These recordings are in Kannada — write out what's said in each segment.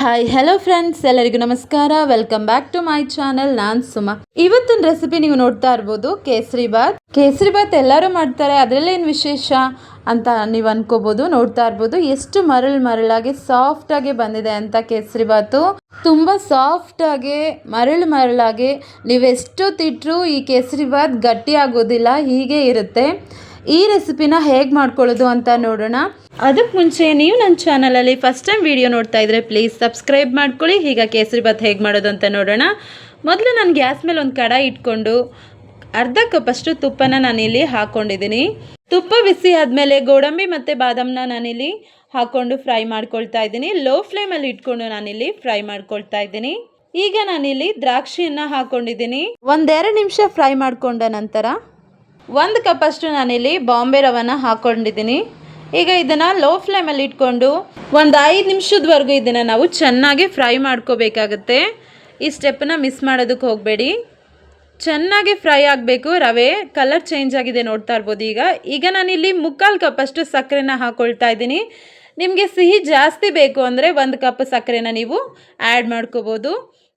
ಹಾಯ್ ಹಲೋ ಫ್ರೆಂಡ್ಸ್ ಎಲ್ಲರಿಗೂ ನಮಸ್ಕಾರ. Welcome back to my channel ನಾನ್ ಸುಮಾ. ಇವತ್ತಿನ ರೆಸಿಪಿ ನೀವು ನೋಡ್ತಾ ಇರ್ಬೋದು. ಕೇಸರಿ ಬಾತ್ ಕೇಸರಿ ಬಾತ್ ಎಲ್ಲರೂ ಮಾಡ್ತಾರೆ. ಅದರಲ್ಲೇನು ವಿಶೇಷ ಅಂತ ನೀವು ಅನ್ಕೋಬಹುದು ನೋಡ್ತಾ ಇರ್ಬೋದು. ಎಷ್ಟು ಮರಳು ಮರಳಾಗಿ ಸಾಫ್ಟ್ ಆಗಿ ಬಂದಿದೆ ಅಂತ ಕೇಸರಿ ಬಾತು ತುಂಬ ಸಾಫ್ಟ್ ಆಗಿ, ಮರಳು ಮರಳಾಗಿ ನೀವು ಎಷ್ಟು ತಿಟ್ಟರು ಈ ಕೇಸರಿ ಬಾತ್ ಗಟ್ಟಿ ಆಗೋದಿಲ್ಲ. ಹೀಗೆ ಇರುತ್ತೆ. ಈ ರೆಸಿಪಿನ ಹೇಗೆ ಮಾಡ್ಕೊಳ್ಳೋದು ಅಂತ ನೋಡೋಣ. ಅದಕ್ಕೆ ಮುಂಚೆ ನೀವು ನನ್ನ ಚಾನಲಲ್ಲಿ ಫಸ್ಟ್ ಟೈಮ್ ವಿಡಿಯೋ ನೋಡ್ತಾ ಇದ್ರೆ ಪ್ಲೀಸ್ ಸಬ್ಸ್ಕ್ರೈಬ್ ಮಾಡ್ಕೊಳ್ಳಿ. ಈಗ ಕೇಸರಿ ಬಾತ್ ಹೇಗೆ ಮಾಡೋದು ಅಂತ ನೋಡೋಣ. ಮೊದಲು ನಾನು ಗ್ಯಾಸ್ ಮೇಲೆ ಒಂದು ಕಡಾಯಿ ಇಟ್ಕೊಂಡು ಅರ್ಧ ಕಪ್ಪಷ್ಟು ತುಪ್ಪನ ನಾನಿಲ್ಲಿ ಹಾಕ್ಕೊಂಡಿದ್ದೀನಿ ತುಪ್ಪ ಬಿಸಿ ಆದಮೇಲೆ ಗೋಡಂಬಿ ಮತ್ತು ಬಾದಾಮನ್ನ ನಾನಿಲ್ಲಿ ಹಾಕ್ಕೊಂಡು ಫ್ರೈ ಮಾಡ್ಕೊಳ್ತಾ ಇದ್ದೀನಿ. ಲೋ ಫ್ಲೇಮಲ್ಲಿ ಇಟ್ಕೊಂಡು ನಾನಿಲ್ಲಿ ಫ್ರೈ ಮಾಡ್ಕೊಳ್ತಾ ಇದ್ದೀನಿ. ಈಗ ನಾನಿಲ್ಲಿ ದ್ರಾಕ್ಷಿಯನ್ನು ಹಾಕ್ಕೊಂಡಿದ್ದೀನಿ ಒಂದೆರಡು ನಿಮಿಷ ಫ್ರೈ ಮಾಡಿಕೊಂಡ ನಂತರ ಒಂದು ಕಪ್ಪಷ್ಟು ನಾನಿಲ್ಲಿ ಬಾಂಬೆ ರವನ ಹಾಕ್ಕೊಂಡಿದ್ದೀನಿ ಈಗ ಇದನ್ನು ಲೋ ಫ್ಲೇಮಲ್ಲಿ ಇಟ್ಕೊಂಡು ಒಂದು ಐದು ನಿಮಿಷದವರೆಗೂ ಇದನ್ನು ನಾವು ಚೆನ್ನಾಗಿ ಫ್ರೈ ಮಾಡ್ಕೋಬೇಕಾಗತ್ತೆ. ಈ ಸ್ಟೆಪ್ಪನ್ನ ಮಿಸ್ ಮಾಡೋದಕ್ಕೆ ಹೋಗಬೇಡಿ. ಚೆನ್ನಾಗಿ ಫ್ರೈ ಆಗಬೇಕು, ರವೆ ಕಲರ್ ಚೇಂಜ್ ಆಗಿದೆ ನೋಡ್ತಾ ಇರ್ಬೋದು ಈಗ. ಈಗ ನಾನಿಲ್ಲಿ ಮುಕ್ಕಾಲು ಕಪ್ಪಷ್ಟು ಸಕ್ಕರೆನ ಹಾಕ್ಕೊಳ್ತಾ ಇದ್ದೀನಿ. ನಿಮಗೆ ಸಿಹಿ ಜಾಸ್ತಿ ಬೇಕು ಅಂದರೆ ಒಂದು ಕಪ್ ಸಕ್ಕರೆನ ನೀವು ಆ್ಯಡ್ ಮಾಡ್ಕೋಬೋದು.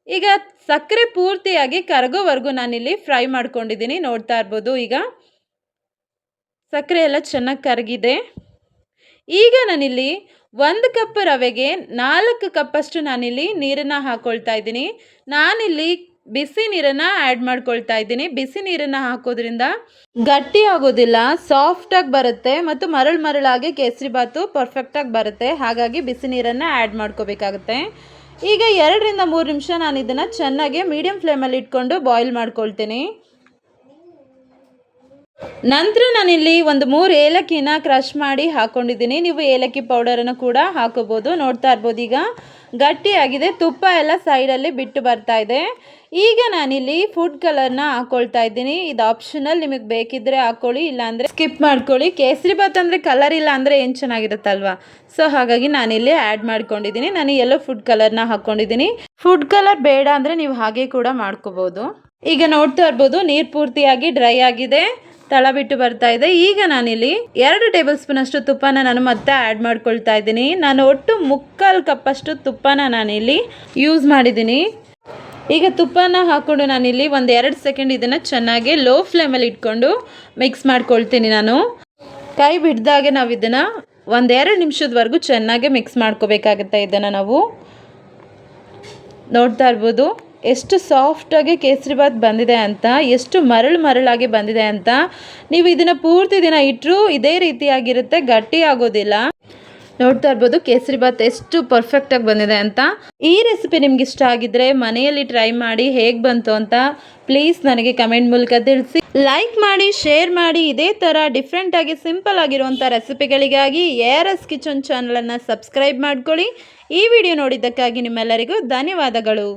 ಈಗ ಸಕ್ಕರೆ ಪೂರ್ತಿಯಾಗಿ ಕರಗೋವರೆಗೂ ನಾನಿಲ್ಲಿ ಫ್ರೈ ಮಾಡ್ಕೊಂಡಿದ್ದೀನಿ ನೋಡ್ತಾ ಇರ್ಬೋದು ಈಗ. ಸಕ್ಕರೆ ಎಲ್ಲ ಚೆನ್ನಾಗಿ ಕರಗಿದೆ. ಈಗ ನಾನಿಲ್ಲಿ ಒಂದು ಕಪ್ ರವೆಗೆ ನಾಲ್ಕು ಕಪ್ಪಷ್ಟು ನಾನಿಲ್ಲಿ ನೀರನ್ನು ಹಾಕ್ಕೊಳ್ತಾ ಇದ್ದೀನಿ. ನಾನಿಲ್ಲಿ ಬಿಸಿ ನೀರನ್ನು ಆ್ಯಡ್ ಮಾಡ್ಕೊಳ್ತಾ ಇದ್ದೀನಿ. ಬಿಸಿ ನೀರನ್ನು ಹಾಕೋದ್ರಿಂದ ಗಟ್ಟಿ ಆಗೋದಿಲ್ಲ ಸಾಫ್ಟಾಗಿ ಬರುತ್ತೆ ಮತ್ತು ಮರಳು ಮರಳಾಗಿ ಕೇಸರಿ ಬಾತು ಪರ್ಫೆಕ್ಟಾಗಿ ಬರುತ್ತೆ. ಹಾಗಾಗಿ ಬಿಸಿ ನೀರನ್ನು ಆ್ಯಡ್ ಮಾಡ್ಕೋಬೇಕಾಗುತ್ತೆ. ಈಗ ಎರಡರಿಂದ ಮೂರು ನಿಮಿಷ ನಾನು ಇದನ್ನು ಚೆನ್ನಾಗಿ ಮೀಡಿಯಮ್ ಫ್ಲೇಮಲ್ಲಿ ಇಟ್ಕೊಂಡು ಬಾಯ್ಲ್ ಮಾಡ್ಕೊಳ್ತೀನಿ. ನಂತರ ನಾನಿಲ್ಲಿ ಒಂದು ಮೂರು ಏಲಕ್ಕಿನ ಕ್ರಷ್ ಮಾಡಿ ಹಾಕ್ಕೊಂಡಿದ್ದೀನಿ ನೀವು ಏಲಕ್ಕಿ ಪೌಡರನ್ನು ಕೂಡ ಹಾಕೋಬೋದು, ನೋಡ್ತಾ ಇರ್ಬೋದು. ಈಗ ಗಟ್ಟಿಯಾಗಿದೆ, ತುಪ್ಪ ಎಲ್ಲ ಸೈಡಲ್ಲಿ ಬಿಟ್ಟು ಬರ್ತಾ ಇದೆ. ಈಗ ನಾನಿಲ್ಲಿ ಫುಡ್ ಕಲರ್ನ ಹಾಕ್ಕೊಳ್ತಾ ಇದ್ದೀನಿ. ಇದು ಆಪ್ಷನಲ್, ನಿಮಗೆ ಬೇಕಿದ್ದರೆ ಹಾಕ್ಕೊಳ್ಳಿ ಇಲ್ಲಾಂದರೆ ಸ್ಕಿಪ್ ಮಾಡ್ಕೊಳ್ಳಿ. ಕೇಸರಿ ಬಾತ್ ಅಂದರೆ ಕಲರ್ ಇಲ್ಲ ಅಂದರೆ ಏನು ಚೆನ್ನಾಗಿರುತ್ತಲ್ವ? ಸೊ, ಹಾಗಾಗಿ ನಾನಿಲ್ಲಿ ಆ್ಯಡ್ ಮಾಡ್ಕೊಂಡಿದ್ದೀನಿ. ನಾನು ಎಲ್ಲೋ ಫುಡ್ ಕಲರ್ನ ಹಾಕ್ಕೊಂಡಿದ್ದೀನಿ ಫುಡ್ ಕಲರ್ ಬೇಡ ಅಂದರೆ ನೀವು ಹಾಗೆ ಕೂಡ ಮಾಡ್ಕೋಬೋದು. ಈಗ ನೋಡ್ತಾ ಇರ್ಬೋದು, ನೀರು ಪೂರ್ತಿಯಾಗಿ ಡ್ರೈ ಆಗಿದೆ. ತಳ ಬಿಟ್ಟು ಬರ್ತಾ ಇದೆ. ಈಗ ನಾನಿಲ್ಲಿ ಎರಡು ಟೇಬಲ್ ಸ್ಪೂನ್ ಅಷ್ಟು ತುಪ್ಪನ ನಾನು ಮತ್ತೆ ಆ್ಯಡ್ ಮಾಡ್ಕೊಳ್ತಾ ಇದ್ದೀನಿ. ನಾನು ಒಟ್ಟು ಮುಕ್ಕಾಲು ಕಪ್ಪಷ್ಟು ತುಪ್ಪನ ನಾನಿಲ್ಲಿ ಯೂಸ್ ಮಾಡಿದ್ದೀನಿ. ಈಗ ತುಪ್ಪನ ಹಾಕ್ಕೊಂಡು ನಾನಿಲ್ಲಿ ಒಂದು ಎರಡು ಸೆಕೆಂಡ್ ಇದನ್ನು ಚೆನ್ನಾಗಿ ಲೋ ಫ್ಲೇಮಲ್ಲಿ ಇಟ್ಕೊಂಡು ಮಿಕ್ಸ್ ಮಾಡ್ಕೊಳ್ತೀನಿ ನಾನು. ಕೈ ಬಿಡ್ದಾಗೆ ನಾವು ಇದನ್ನು ಒಂದೆರಡು ನಿಮಿಷದವರೆಗೂ ಚೆನ್ನಾಗಿ ಮಿಕ್ಸ್ ಮಾಡ್ಕೋಬೇಕಾಗುತ್ತೆ ಇದನ್ನು ನಾವು. ನೋಡ್ತಾ ಇರ್ಬೋದು. ಎಷ್ಟು ಸಾಫ್ಟಾಗಿ ಕೇಸರಿ ಬಾತ್ ಬಂದಿದೆ ಅಂತ, ಎಷ್ಟು ಮರಳು ಮರಳಾಗಿ ಬಂದಿದೆ ಅಂತ ನೀವು ಇದನ್ನು ಪೂರ್ತಿ ದಿನ ಇಟ್ಟರೂ ಇದೇ ರೀತಿಯಾಗಿರುತ್ತೆ, ಗಟ್ಟಿ ಆಗೋದಿಲ್ಲ. ನೋಡ್ತಾ ಇರ್ಬೋದು ಕೇಸರಿ ಬಾತ್ ಎಷ್ಟು ಪರ್ಫೆಕ್ಟಾಗಿ ಬಂದಿದೆ ಅಂತ. ಈ ರೆಸಿಪಿ ನಿಮ್ಗೆ ಇಷ್ಟ ಆಗಿದ್ರೆ ಮನೆಯಲ್ಲಿ ಟ್ರೈ ಮಾಡಿ ಹೇಗೆ ಬಂತು ಅಂತ ಪ್ಲೀಸ್ ನನಗೆ ಕಮೆಂಟ್ ಮೂಲಕ ತಿಳಿಸಿ. ಲೈಕ್ ಮಾಡಿ ಶೇರ್ ಮಾಡಿ, ಇದೇ ಥರ ಡಿಫ್ರೆಂಟಾಗಿ ಸಿಂಪಲ್ ಆಗಿರುವಂಥ ರೆಸಿಪಿಗಳಿಗಾಗಿ ಎ ಆರ್ ಎಸ್ ಕಿಚನ್ ಚಾನಲನ್ನು ಸಬ್ಸ್ಕ್ರೈಬ್ ಮಾಡ್ಕೊಳ್ಳಿ. ಈ ವಿಡಿಯೋ ನೋಡಿದ್ದಕ್ಕಾಗಿ ನಿಮ್ಮೆಲ್ಲರಿಗೂ ಧನ್ಯವಾದಗಳು.